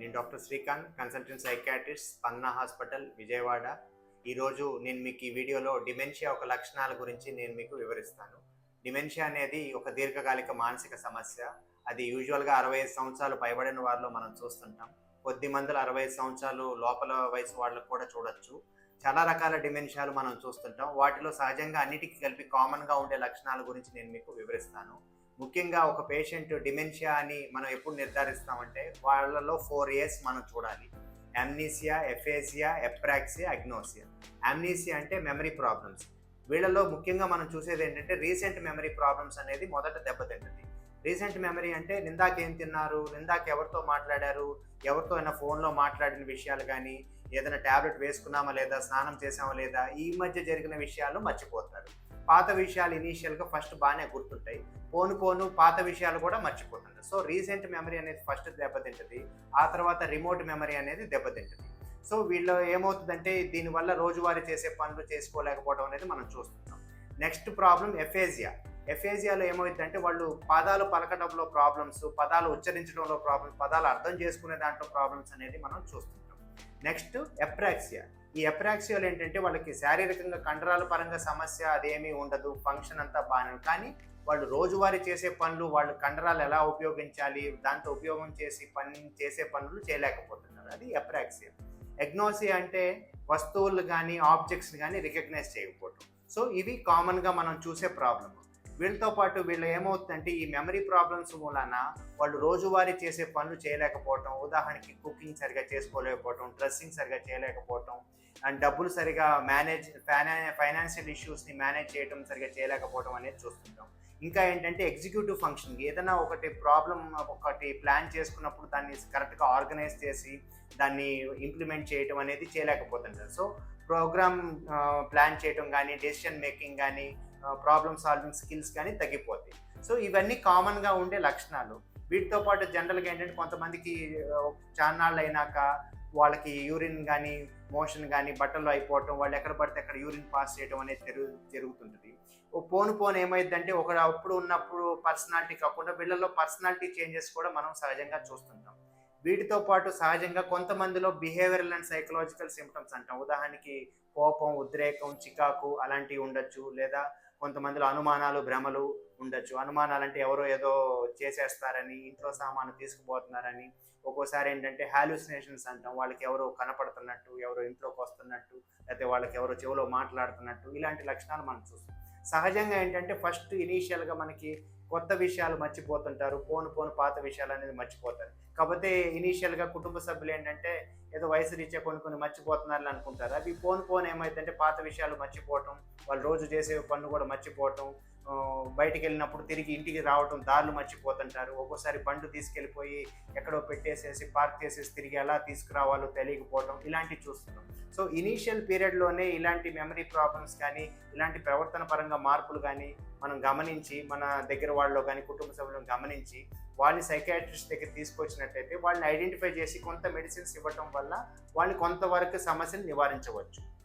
నేను doctor Srikanth consultant psychiatrist Spandana hospital Vijayawada. ఈరోజు నేను మీకు ఈ వీడియోలో డిమెన్షియా ఒక లక్షణాల గురించి నేను మీకు వివరిస్తాను. డిమెన్షియా అనేది ఒక దీర్ఘకాలిక మానసిక సమస్య. అది యూజువల్గా అరవై ఐదు సంవత్సరాలు పైబడిన వారిలో మనం చూస్తుంటాం. కొద్ది మందులు అరవై ఐదు సంవత్సరాలు లోపల వయసు వాళ్ళకు కూడా చూడొచ్చు. చాలా రకాల డిమెన్షియాలు మనం చూస్తుంటాం. వాటిలో సహజంగా అన్నిటికీ కలిపి కామన్గా ఉండే లక్షణాల గురించి నేను మీకు వివరిస్తాను. ముఖ్యంగా ఒక పేషెంట్ డిమెన్షియా అని మనం ఎప్పుడు నిర్ధారిస్తామంటే వాళ్ళలో ఫోర్ ఇయర్స్ మనం చూడాలి. అమ్నీసియా ఎఫేసియా ఎప్రాక్సియా అగ్నోసియా అమ్నీసియా అంటే మెమరీ ప్రాబ్లమ్స్ వీళ్ళలో ముఖ్యంగా మనం చూసేది ఏంటంటే రీసెంట్ మెమరీ ప్రాబ్లమ్స్ అనేది మొదట దెబ్బతింటుంది రీసెంట్ మెమరీ అంటే నిందాక ఏం తిన్నారు? నిందాక ఎవరితో మాట్లాడారు? ఎవరితో అయినా ఫోన్లో మాట్లాడిన విషయాలు కానీ ఏదైనా ట్యాబ్లెట్ వేసుకున్నామా లేదా? స్నానం చేసామా లేదా? ఈ మధ్య జరిగిన విషయాలు మర్చిపోతారు. పాత విషయాలు ఇనీషియల్గా ఫస్ట్ బాగానే గుర్తుంటాయి. పోను పోను పాత విషయాలు కూడా మర్చిపోతుంటారు. సో రీసెంట్ మెమరీ అనేది ఫస్ట్ దెబ్బతింటుంది. ఆ తర్వాత రిమోట్ మెమరీ అనేది దెబ్బతింటుంది. సో వీళ్ళు ఏమవుతుందంటే దీనివల్ల రోజువారీ చేసే పనులు చేసుకోలేకపోవడం అనేది మనం చూస్తున్నాం నెక్స్ట్ ప్రాబ్లం ఎఫేజియా. ఎఫేజియాలో ఏమవుతుందంటే వాళ్ళు పదాలు పలకడంలో ప్రాబ్లమ్స్ పదాలు ఉచ్చరించడంలో ప్రాబ్లమ్స్ పదాలు అర్థం చేసుకునే దాంట్లో ప్రాబ్లమ్స్ అనేది మనం చూస్తున్నాం నెక్స్ట్ ఎప్రాక్సియా. ఈ ఎప్రాక్సియాలు ఏంటంటే వాళ్ళకి శారీరకంగా కండరాల పరంగా సమస్య అదేమీ ఉండదు ఫంక్షన్ అంతా బాగానే కానీ వాళ్ళు రోజువారీ చేసే పనులు వాళ్ళు కండరాలు ఎలా ఉపయోగించాలి దాంతో ఉపయోగం చేసి పని చేసే పనులు చేయలేకపోతున్నారు. అది ఎప్రాక్సియా. ఎగ్నోసియా అంటే వస్తువులు కానీ ఆబ్జెక్ట్స్ కానీ రికగ్నైజ్ చేయకపోవటం. సో ఇవి కామన్గా మనం చూసే ప్రాబ్లమ్. వీళ్ళతో పాటు వీళ్ళు ఏమవుతుందంటే ఈ మెమరీ ప్రాబ్లమ్స్ మూలాన వాళ్ళు రోజువారీ చేసే పనులు చేయలేకపోవటం ఉదాహరణకి కుకింగ్ సరిగా చేసుకోలేకపోవటం డ్రెస్సింగ్ సరిగా చేయలేకపోవటం అండ్ డబ్బులు సరిగా మేనేజ్ ఫైనాన్షియల్ ఇష్యూస్ని మేనేజ్ చేయడం సరిగా చేయలేకపోవడం అనేది చూస్తుంటాం. ఇంకా ఏంటంటే ఎగ్జిక్యూటివ్ ఫంక్షన్ ఏదైనా ఒకటి ప్రాబ్లం ఒకటి ప్లాన్ చేసుకున్నప్పుడు దాన్ని కరెక్ట్గా ఆర్గనైజ్ చేసి దాన్ని ఇంప్లిమెంట్ చేయడం అనేది చేయలేకపోతుంటారు సో ప్రోగ్రామ్ ప్లాన్ చేయడం కానీ డెసిషన్ మేకింగ్ కానీ ప్రాబ్లమ్ సాల్వింగ్ స్కిల్స్ కానీ తగ్గిపోతాయి. సో ఇవన్నీ కామన్గా ఉండే లక్షణాలు. వీటితో పాటు జనరల్గా ఏంటంటే కొంతమందికి చాన్నాళ్ళు అయినాక వాళ్ళకి యూరిన్ కానీ మోషన్ కానీ బట్టలు అయిపోవటం వాళ్ళు ఎక్కడ పడితే అక్కడ యూరిన్ పాస్ చేయడం అనేది జరుగు జరుగుతుంటుంది. ఓ పోను పోను ఏమైందంటే ఒక అప్పుడు ఉన్నప్పుడు పర్సనాలిటీ కాకుండా వీళ్ళల్లో పర్సనాలిటీ చేంజెస్ కూడా మనం సహజంగా చూస్తుంటాం. వీటితో పాటు సహజంగా కొంతమందిలో బిహేవియరల్ అండ్ సైకలాజికల్ సిమ్టమ్స్ అంటాం. ఉదాహరణకి కోపం ఉద్రేకం చికాకు అలాంటివి ఉండొచ్చు. లేదా కొంతమందిలో అనుమానాలు భ్రమలు ఉండొచ్చు. అనుమానాలు అంటే ఎవరో ఏదో చేసేస్తారని ఇంట్లో సామాను తీసుకుపోతున్నారని. ఒక్కోసారి ఏంటంటే హాలుసినేషన్స్ అంటాం. వాళ్ళకి ఎవరో కనపడుతున్నట్టు ఎవరో ఇంట్లోకి వస్తున్నట్టు లేకపోతే వాళ్ళకి ఎవరో చెవిలో మాట్లాడుతున్నట్టు ఇలాంటి లక్షణాలు మనం చూస్తాం. సహజంగా ఏంటంటే ఫస్ట్ ఇనీషియల్గా మనకి కొత్త విషయాలు మర్చిపోతుంటారు. పోను పోను పాత విషయాలు అనేది మర్చిపోతారు. కాకపోతే ఇనీషియల్గా కుటుంబ సభ్యులు ఏంటంటే ఏదో వయసు రీత్యా కొన్ని కొన్ని మర్చిపోతున్నారు అనుకుంటారు. అవి పోను పోను ఏమైందంటే పాత విషయాలు మర్చిపోవటం వాళ్ళు రోజు చేసే పనులు కూడా మర్చిపోవటం బయటికి వెళ్ళినప్పుడు తిరిగి ఇంటికి రావడం దారులు మర్చిపోతుంటారు. ఒక్కోసారి బండు తీసుకెళ్ళిపోయి ఎక్కడో పెట్టేసేసి పార్క్ చేసేసి తిరిగి ఎలా తీసుకురావాలో తెలియకపోవడం ఇలాంటివి చూస్తున్నాం సో ఇనీషియల్ పీరియడ్లోనే ఇలాంటి మెమరీ ప్రాబ్లమ్స్ కానీ ఇలాంటి ప్రవర్తన పరంగా మార్పులు కానీ మనం గమనించి మన దగ్గర వాళ్ళలో కానీ కుటుంబ సభ్యులను గమనించి వాళ్ళని సైకాట్రిస్ట్ దగ్గర తీసుకొచ్చినట్టయితే వాళ్ళని ఐడెంటిఫై చేసి కొంత మెడిసిన్స్ ఇవ్వటం వల్ల వాళ్ళు కొంతవరకు సమస్యను నివారించవచ్చు.